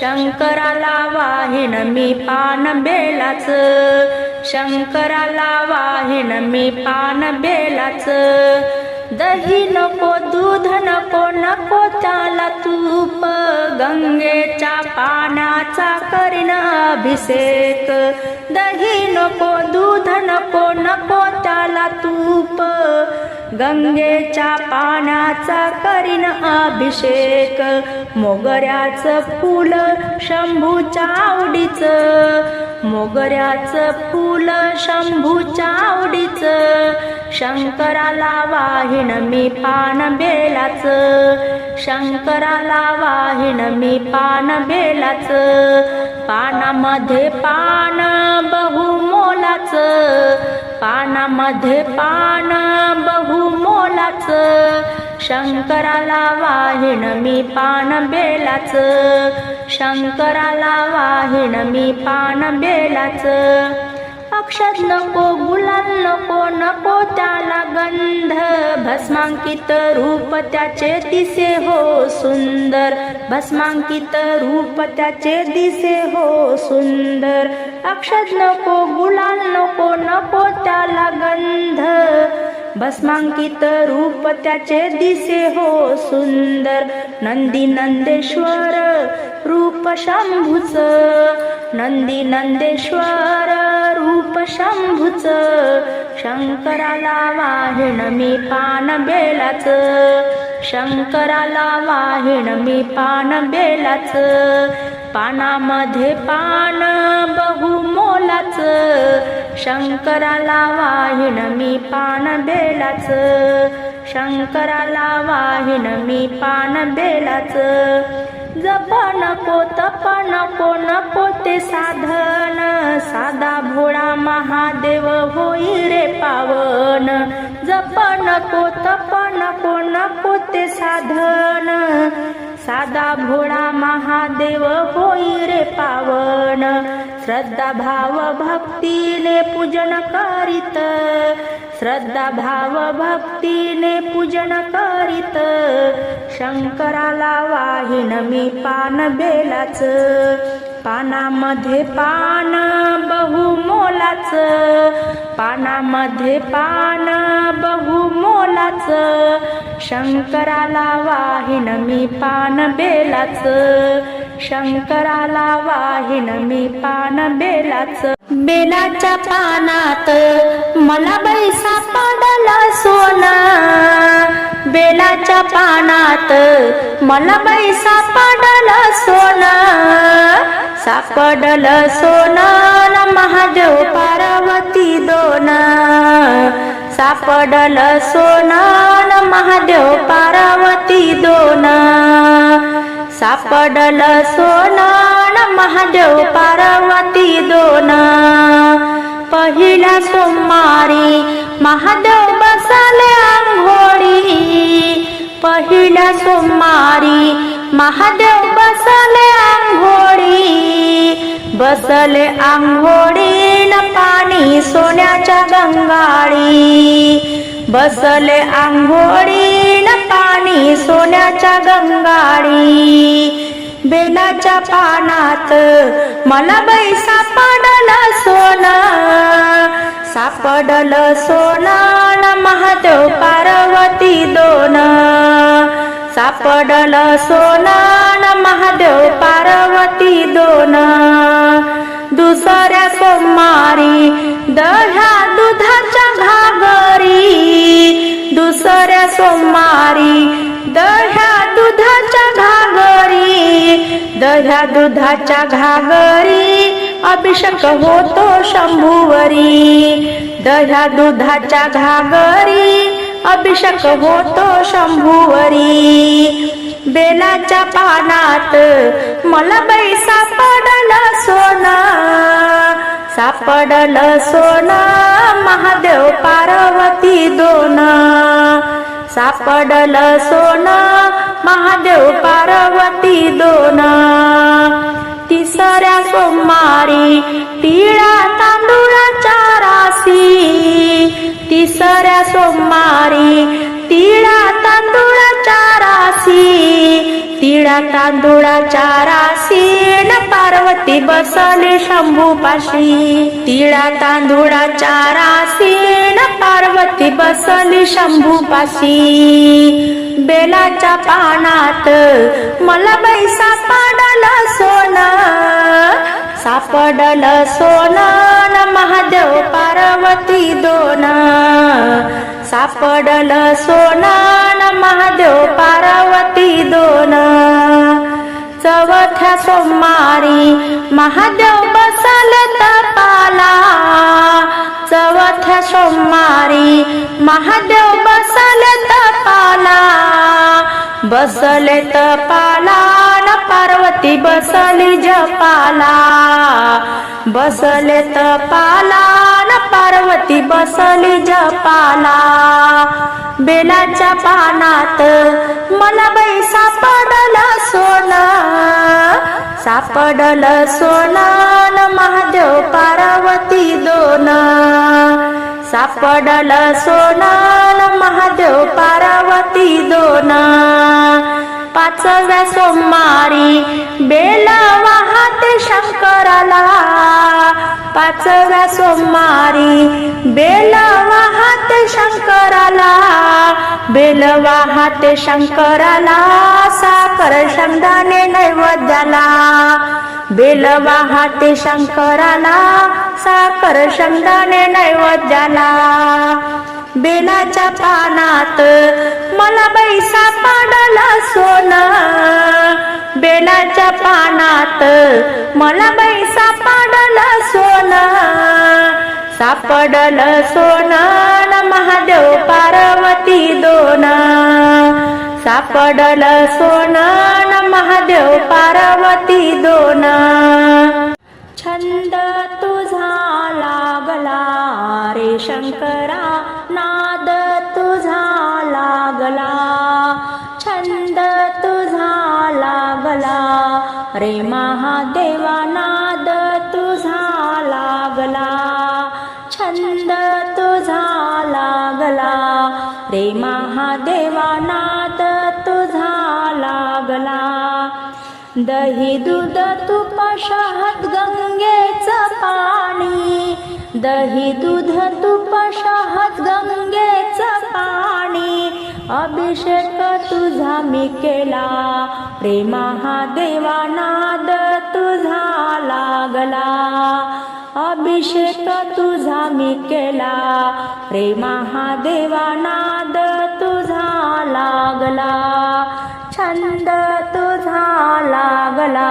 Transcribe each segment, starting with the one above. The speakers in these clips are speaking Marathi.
शंकराला वाहिन मी पान बेलाच. शंकराला वाहिन मी पान बेलाच. दही नको दूध नको नको त्याला तूप. गंगेच्या पाण्याचा करीन अभिषेक. दही नको दूध नको नको त्याला तूप. गंगेच्या पाण्याचा करीन अभिषेक. मोगऱ्याचं फुल शंभूच्या आवडीचं. मोगऱ्याचं फुल शंभूच्या आवडीचं. शंकराला वाहिन मी पान बेलाच. शंकराला वाहिन मी पान बेलाच. पानामध्ये पान बहुमोलाच. पानामध्ये पान शंकराला वाहिण मी पान बेलाच. शंकराला वाहिण मी पान बेलाच. अक्षत नको गुलाल नको नको त्याला गंध. भस्मांकित रूप त्याचे दिसे हो सुंदर. भस्मांकित रूप त्याचे दिसे हो सुंदर. अक्षत नको गुलाल नको नको त्याला गंध. भस्मांकित रूप त्याचे दिसे हो सुंदर. नंदी नंदेश्वर रूप शंभूच. नंदी नंदेश्वर रूप शंभूच. शंकराला वाहिण मी पान बेलाच. शंकराला वाहिण मी पान बेलाच. पानामध्ये पान बहुमोलाच. शंकराला वाहिन मी पान बेलाच. शंकराला वाहिन मी पान बेलाच. जप नको तप नको नको ते साधन. साधा भोळा महादेव होई रे पावन. जप नको तप नको नको ते साधन. साधा भोळा महादेव होई रे पावन. श्रद्धा भाव भक्तीने पूजन करीत. श्रद्धा भाव भक्तीने पूजन करीत. शंकराला वाहिन मी पान बेलाच. पानामध्ये पान बहुमोलाच. पानामध्ये पान बहुमोलाच. शंकराला वाहिन मी पान बेलाच. शंकराला वाहिन मी पान बेलाच. बेलाच्या पानात मला बैसा पाडला सोना. बेलाच्या पानात मला बैसा पाडला सोना. सापडलं सोना महादेव पार्वती दोना. सापडल सोना न महादेव पार्वती दोन. सापडल सोनान महादेव पार्वती दोन. पहिल्या सोमवारी महादेव बसले आंघोळी. पहिल्या सोमवारी महादेव बसले आंघोळी. बसले आंघोळी. न पाणी सोन्याच्या गंगाळी. बसले आंघोळी न पाणी सोन्याच्या गंगाळी. बेलाच्या पानात मला बाई सापडला सोना. सापडल सोना महादेव पार्वती दोन. सापडल सोनान महादेव पार्वती दोन. दुसऱ्या सोमवारी दह्या दुधाच्या घागरी. दुसऱ्या सोमवारी दह्या दुधाच्या घागरी. दह्या दुधाच्या घागरी अभिषेक होतो शंभुवरी. दह्या दुधाच्या घागरी अभिषेक होतो शंभुवरी. बेलाच्या पानात मला बाई सापडलं सोन. सापडल सोन महादेव पार्वती दोन. सापडल सोन महादेव पार्वती दोन. तिसऱ्या सोमवारी टिळा तांदूळाच्या राशी. तिसऱ्या सोमवारी तिळा तांदूळ राशी तिळा तांदूळाच्या न पार्वती बसले शंभूपाशी. तिळा तांदूळाच्या न पार्वती बसली शंभूपाशी. बेलाच्या पानात मला बैसा सापडल सोन सापडल सोन महादेव पार्वती दोन. सापडल सोनान महादेव पार्वती दोन. चौथ्या सोमवारी महादेव बसल तपाला. चौथ्या सोमवारी महादेव बसल तपाला. बसले तपाला न पार्वती बसली जपाला. बसले तपाला न पार्वती बसली जपाला. बेलाच्या पानात मला बाई सापडलं सोन. सापडलं सोन महादेव पार्वती दोन. सापडल सोन दोन पाचव्या सोमवारी बेल वाहते शंकराला. पाचव्या सोमवारी बेल वाहते शंकराला बेल वाहते शंकराला साखर शंदाने नैवेद्याला. बेल वाहते शंकराला साखर शंदाने नैवेद्याला. बेलाच्या पानात मला बैसा पाडला सोना. बेलाच्या पानात मला बैसा पाडला सोना. सापडल सोन महादेव पार्वती दोन. सापडल सोन महादेव पार्वती दोन. छंद तुझा लागला रे शंकरा. नाद तुझा लागला छंद तुझा लागला. रे महादेवा नाद तुझा लागला छंद तुझा लागला. रे महादेवा नाद तुझा लागला. दही दूध तुप शहद गंगेचं पा दही दूध तुप शहद गंगेचं पाणी. अभिषेक तुझा मी केला. रे हा देवानाद तुझा लागला. अभिषेक तुझा मी केला. रे हा देवानाद तुझा लागला. छंद तुझा लागला.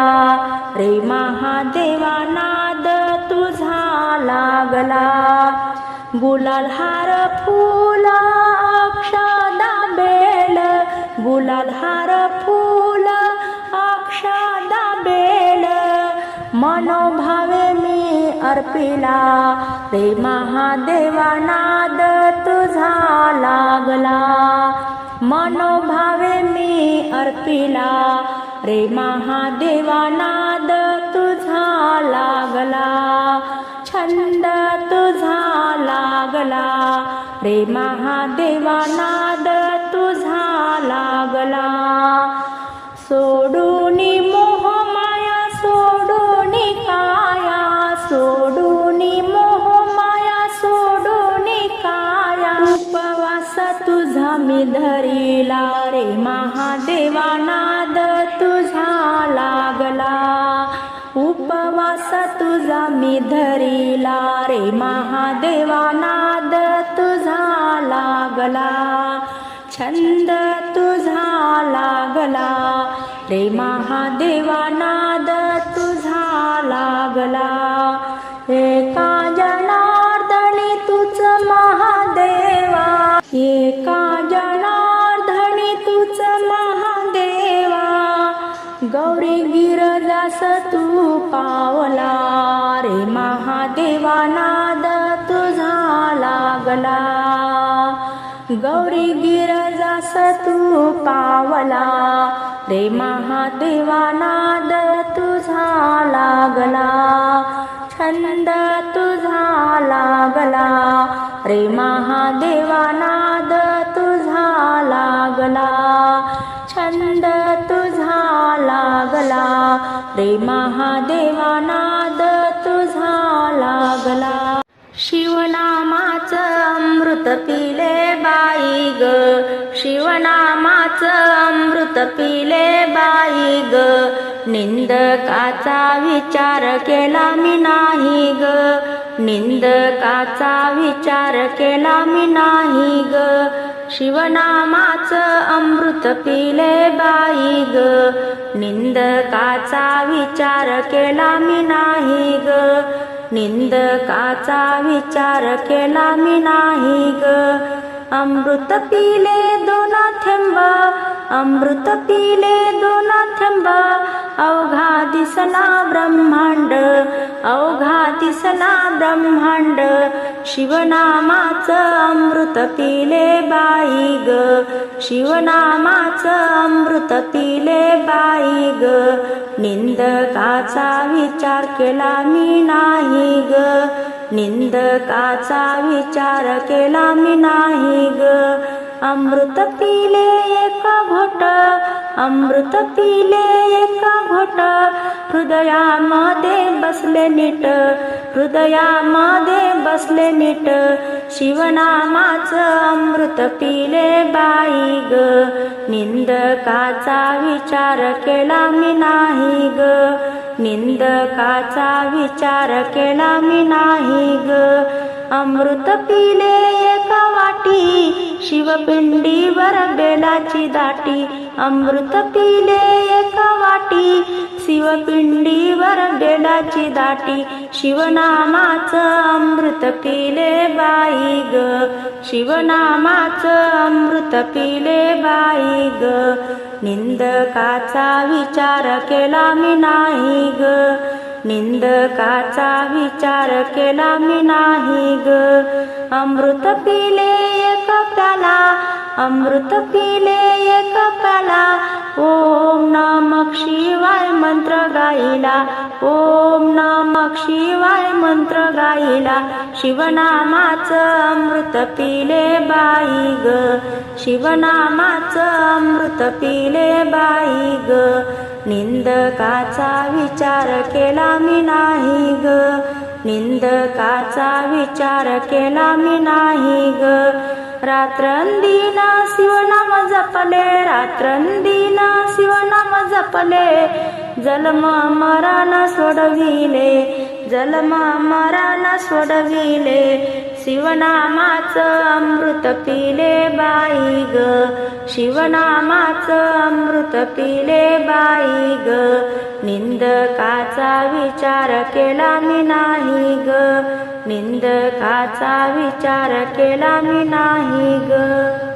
रे हा नाद लागला गुलाल हार फुल अक्षदा बेल गुलाल हार फूल अक्षदा बेल मनोभावे मी अर्पिला. रे महादेवा नाद तुझा लागला. मनोभावे मी अर्पिला. रे महादेवा नाद तुझा लागला. छंद तुझा लागला रे महादेवा नाद तुझा लागला सोडून मोह माया सोडून काया. सोडून मोह माया सोडून काया. उपवास तुझा मी धरिला. रे महादेवा नाद तुझा लागला मी धरिला रे महादेवा नाद तुझा लागला. छंद तुझा लागला. रे महादेवा नाद तुझा लागला. एका जनार्दनी तुझ महादेवा. एका जनार्दनी तुझ महादेवा. गौरी गिरजास तू गौरी गिरजास तू पावला रे महादेवा नाद तुझा लागला छंद तुझा लागला रे महादेवा नाद तुझा लागला छंद तुझा लागला रे महादेवा नाद तुझा लागला. शिवनाम पिले बाई ग. शिवनामाचं अमृत पिले बाई ग. निंदकाचा विचार केला मी नाही ग. निंदकाचा विचार केला मी नाही ग. शिवनामाचं अमृत पिले बाई ग. निंदकाचा विचार केला मी नाही ग. निंदकाचा विचार केला मी नाही ग. अमृत पिले दोना थेंब अमृत पिले दोन थंबा अवघा दिसना ब्रह्मांड अवघा दिसना ब्रह्मांड शिवनामाचं अमृत पिले बाई ग शिवनामाचं अमृत पिले बाई ग निंदकाचा विचार केला मी नाही ग निंदकाचा विचार केला मी नाही ग अमृत पिले एका घोट अमृत पिले एका घोट। हृदयामध्ये बसले नीट हृदयामध्ये बसले नीट। शिवनामाचं अमृत पिले बाई ग। निंदकाचा विचार केला मी नाही ग। निंदकाचा विचार केला मी नाही ग। अमृत पिले एका वाटी शिवपिंडीवर बेलाची दाटी अमृत पिले एका वाटी. शिवपिंडीवर बेलाची दाटी शिवनामाचं अमृत पिले बाई ग. शिवनामाचं अमृत पिले बाई ग. निंदकाचा विचार केला मी नाही ग. निंदकाचा विचार केला मी नाही ग. अमृत पिले कपला अमृत पिले एक ओम नमक शिवाय मंत्र गाईला ओम नमक शिवाय मंत्र गाईला शिवनामाचं अमृत पिले बाई ग शिवनामाचं अमृत पिले बाई ग. निंदकाचा विचार केला मी नाही ग निंदकाचा विचार केला मी नाही ग. रात्रंदिना शिवनाम जपले रात्रंदिना शिवनाम जपले. जन्म मराना सोडविले जन्म मराना सोडविले. शिवनामाचं अमृत पिले बाई ग शिवनामाचं अमृत पिले बाई ग. निंदकाचा विचार केला मी नाही ग. निंदकाचा विचार केला मी नाही ग.